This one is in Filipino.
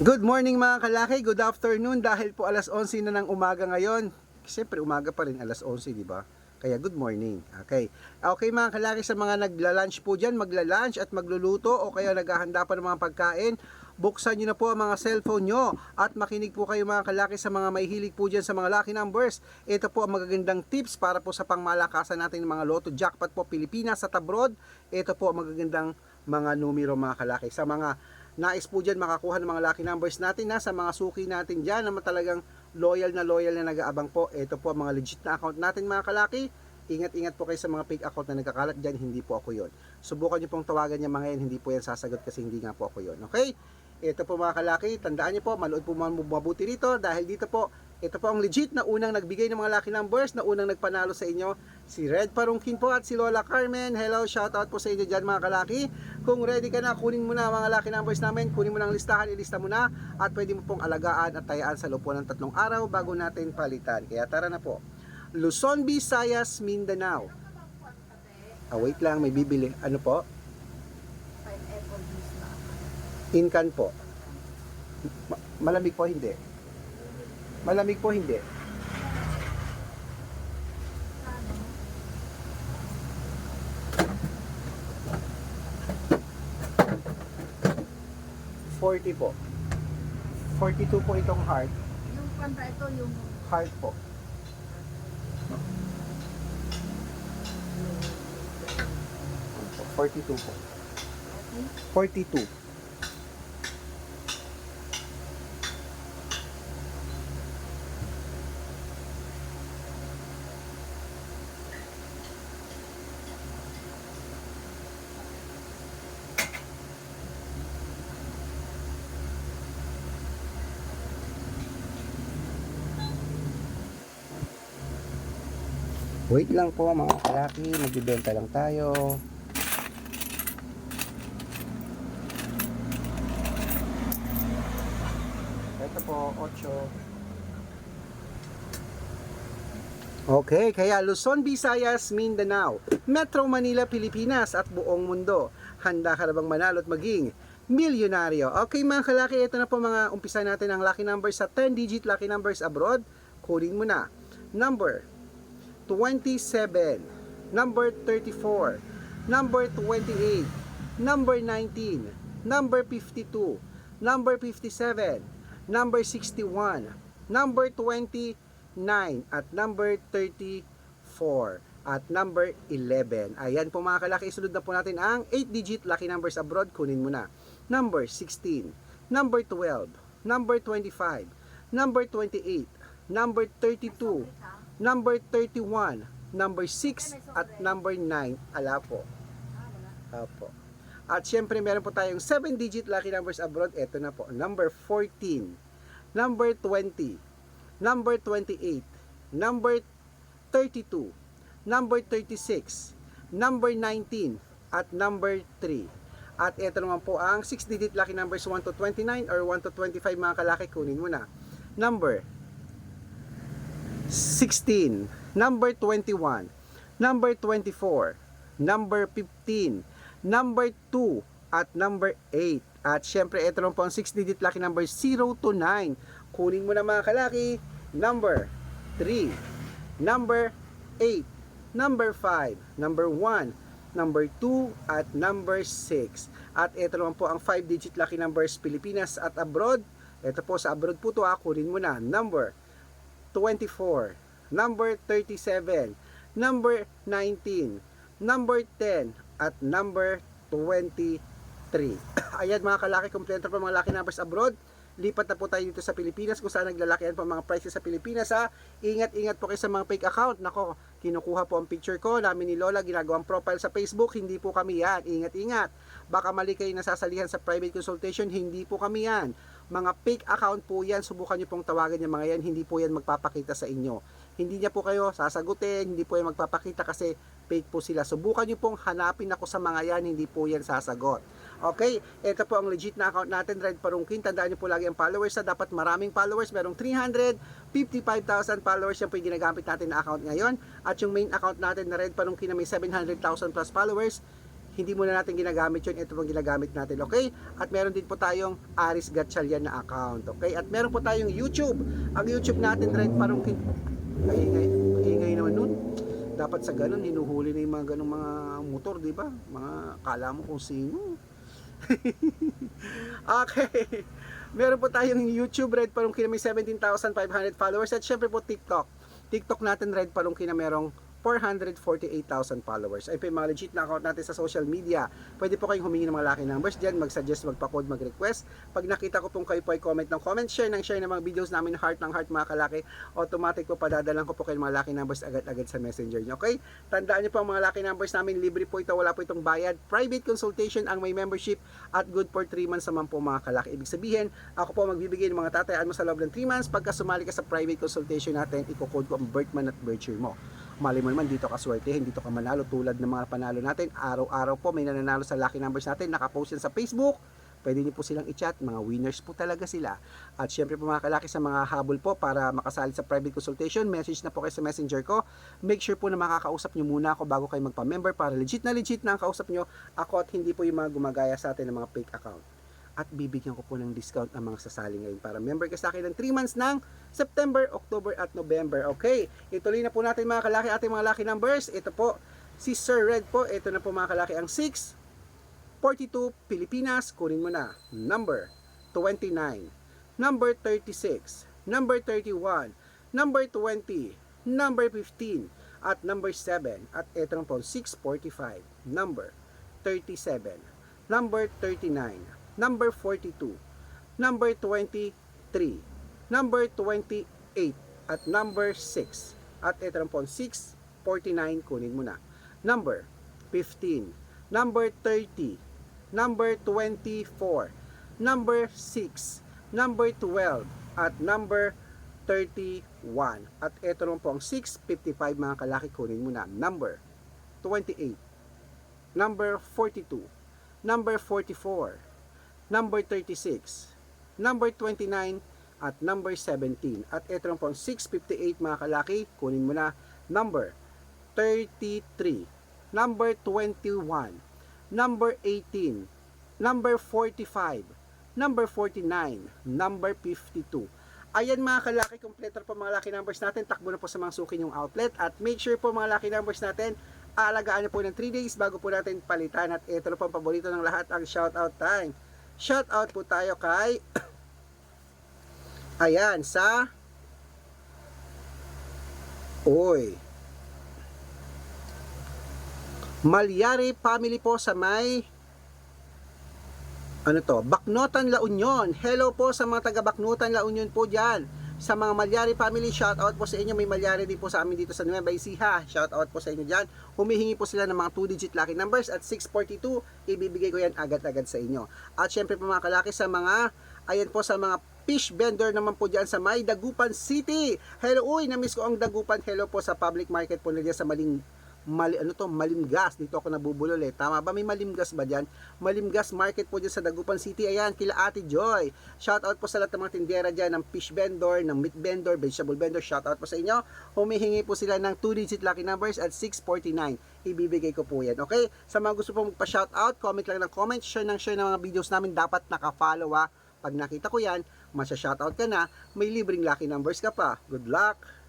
Good morning mga kalaki, good afternoon dahil po alas 11 na ng umaga ngayon. Siyempre umaga pa rin alas 11, di ba? Kaya good morning. Okay. Okay mga kalaki sa mga nagla-lunch po dyan, magla-lunch at magluluto o kaya naghahanda pa ng mga pagkain, buksan nyo na po ang mga cellphone nyo at makinig po kayo mga kalaki sa mga may hilig po dyan sa mga lucky numbers. Ito po ang magagandang tips para po sa pangmalakasan natin ng mga loto jackpot po Pilipinas at abroad. Ito po ang magagandang mga numero mga kalaki. Sa mga nais po dyan makakuha ng mga lucky numbers natin na sa mga suki natin dyan na talagang loyal na loyal na nag-aabang po. Ito po ang mga legit na account natin mga kalaki. Ingat-ingat po kayo sa mga fake account na nagkakalat dyan, hindi po ako yon. Subukan nyo pong tawagan niya mga yan, hindi po yan sasagot kasi hindi nga po ako yon. Okay? Ito po mga kalaki, tandaan niyo po, manood po mabuti rito dahil dito po, ito po ang legit na unang nagbigay ng mga lucky numbers, na unang nagpanalo sa inyo, si Red Parungkin po at si Lola Carmen. Hello, shout out po sa inyo dyan mga kalaki. Kung ready ka na, kunin mo na mga lucky numbers namin, kunin mo ang listahan, ilista mo na, at pwede mo pong alagaan at tayaan sa loob ng tatlong araw bago natin palitan. Kaya tara na po. Luzon, Visayas, Mindanao. Ah, wait lang, may bibili. Ano po? Incan po. Ma- malamig po hindi. Malamig po hindi. 40 po. 42 po itong heart. Yung panta ito, yung... Heart po. Ayan po, 42 po. 42. Wait lang po mga kalaki, magbibenta lang tayo. Ito po, 8. Okay, kaya Luzon, Visayas, Mindanao, Metro Manila, Pilipinas at buong mundo. Handa ka na bang manalo at maging milyonaryo? Okay mga kalaki, ito na po mga umpisa natin ang lucky numbers sa 10-digit lucky numbers abroad. Kunin mo na. Number 27, number 34, number 28, number 19, number 52, number 57, number 61, number 29, at number 34, at number 11. Ayan po mga kalaki, isunod na po natin ang 8-digit lucky numbers abroad. Kunin mo na. Number 16, number 12, number 25, number 28, number 32, number 31, number 6, at number 9. Ala po. Ah, wala. Apo. At syempre meron po tayong 7-digit lucky numbers abroad. Ito na po. Number 14, number 20, number 28, number 32, number 36, number 19, at number 3. At ito naman po ang 6-digit lucky numbers 1 to 29 or 1 to 25 mga kalaki. Kunin mo na. Number 16, number 21, number 24, number 15, number 2, at number 8. At syempre, ito lang po ang 6-digit lucky number 0 to 9. Kunin mo na mga kalaki, number 3, number 8, number 5, number 1, number 2, at number 6. At ito naman po ang 5-digit lucky numbers Pilipinas at abroad. Ito po sa abroad po to ha, kunin mo na. Number 24, number 37, number 19, number 10, at number 23. Ayan mga kalaki, kompleto po mga lucky numbers abroad. Lipat na po tayo dito sa Pilipinas kung saan naglalakihan ang mga prices sa Pilipinas ha. Ingat-ingat po kayo sa mga fake account. Nako, kinukuha po ang picture ko namin ni Lola, ginagawang profile sa Facebook. Hindi po kami yan. Ingat-ingat. Baka mali kayo nasasalihan sa private consultation. Hindi po kami yan. Mga fake account po yan. Subukan nyo pong tawagan yung mga yan. Hindi po yan magpapakita sa inyo. Hindi niya po kayo sasagutin. Hindi po yan magpapakita kasi fake po sila. Subukan nyo pong hanapin ako sa mga yan. Hindi po yan sasagot. Okay, ito po ang legit na account natin, Red Parungkin. Tandaan niyo po lagi ang followers na dapat maraming followers. Merong 355,000 followers. Yan po yung ginagamit natin na account ngayon. At yung main account natin na Red Parungkin na may 700,000 plus followers, hindi muna natin ginagamit yun, ito pong ginagamit natin, okay? At meron din po tayong Aris Gatchalian na account, okay? At meron po tayong YouTube. Ang YouTube natin, Red Parungkin, ay, ingay, ingay naman nun. Dapat sa ganun, hinuhuli na yung mga ganung mga motor, di ba? Mga kala mo kung sino. okay. Meron po tayong YouTube, Red Parungkin na may 17,500 followers. At syempre po TikTok. TikTok natin, Red Parungkin na merong 448,000 followers. Ay po yung mga legit na account natin sa social media. Pwede po kayong humingi ng mga lucky numbers dyan, mag-suggest, magpa-code, mag-request. Pag nakita ko pong kayo po ay comment ng comment, share ng share ng mga videos namin, heart ng heart mga kalaki, automatic po padadalan ko po kayo ng mga lucky numbers agad-agad sa messenger nyo. Okay? Tandaan nyo po ang mga lucky numbers namin, libre po ito, wala po itong bayad. Private consultation ang may membership at good for 3 months naman po mga kalaki. Ibig sabihin, ako po magbibigay ng mga tatayaan mo sa loob ng 3 months. Pagka sumali ka sa private consultation natin, i-code ko ang birth month at year mo. Mali mo naman dito ka swertehin, dito ka manalo tulad ng mga panalo natin. Araw-araw po may nananalo sa lucky numbers natin. Nakapost yan sa Facebook. Pwede niyo po silang i-chat. Mga winners po talaga sila. At syempre po mga kalaki sa mga habol po para makasali sa private consultation, message na po kayo sa messenger ko. Make sure po na makakausap nyo muna ako bago kayo magpa-member para legit na legit na ang kausap nyo ako at hindi po yung mga gumagaya sa atin ng mga fake account. At bibigyan ko po ng discount ang mga sasali ngayon para member ka sa akin ng 3 months ng September, October at November. Okay, ituloy na po natin mga kalaki ating mga lucky numbers. Ito po, si Sir Red po, ito na po mga kalaki ang 6, 42 Pilipinas, kunin mo na. Number 29, number 36, number 31, number 20, number 15, at number 7. At ito na po, 645, number 37, number 39, number 42, number 23, number 28, at number 6. At ito na po, 649, kunin mo na. Number 15, number 30, number 24, number 6, number 12, at number 31. At ito naman po ang 655 mga kalaki kunin mo na. Number 28, number 42, number 44, number 36, number 29, at number 17. At ito naman po ang 658 mga kalaki kunin mo na. Number 33, number 21, number 18, number 45, number 49, number 52. Ayan mga kalaki, kompleto po mga lucky numbers natin. Takbo na po sa mga sukin yung outlet. At make sure po mga lucky numbers natin, alagaan na po ng 3 days bago po natin palitan. At ito na po ang paborito ng lahat, ang shoutout time. Shoutout po tayo kay... Ayan, sa... Uy. Malyari family po sa may ano to, Baknotan La Union. Hello po sa mga taga Baknotan La Union po diyan. Sa mga Malyari family, shout out po sa inyo. May Malyari din po sa amin dito sa Nueva Ecija. Shout out po sa inyo diyan. Humihingi po sila ng mga 2 digit lucky numbers at 642. Ibibigay ko yan agad-agad sa inyo. At syempre po mga kalaki sa mga ayan po sa mga fish vendor naman po diyan sa May Dagupan City. Hello, uy, na-miss ko ang Dagupan. Hello po sa public market po nila sa Maling mali, ano to, malimgas. Dito ako nabubulol eh. Tama ba? May malimgas ba dyan? Malimgas market po dyan sa Dagupan City. Ayan, kila Ate Joy. Shout out po sa lahat ng mga tindera dyan ng fish vendor, ng meat vendor, vegetable vendor. Shout out po sa inyo. Humihingi po sila ng 2 digit lucky numbers at 649. Ibibigay ko po yan. Okay? Sa mga gusto po magpa-shout out, comment lang ng comment, share ng share ng mga videos namin. Dapat naka-follow ha. Pag nakita ko yan, masya-shoutout ka na, may libreng lucky numbers ka pa. Good luck!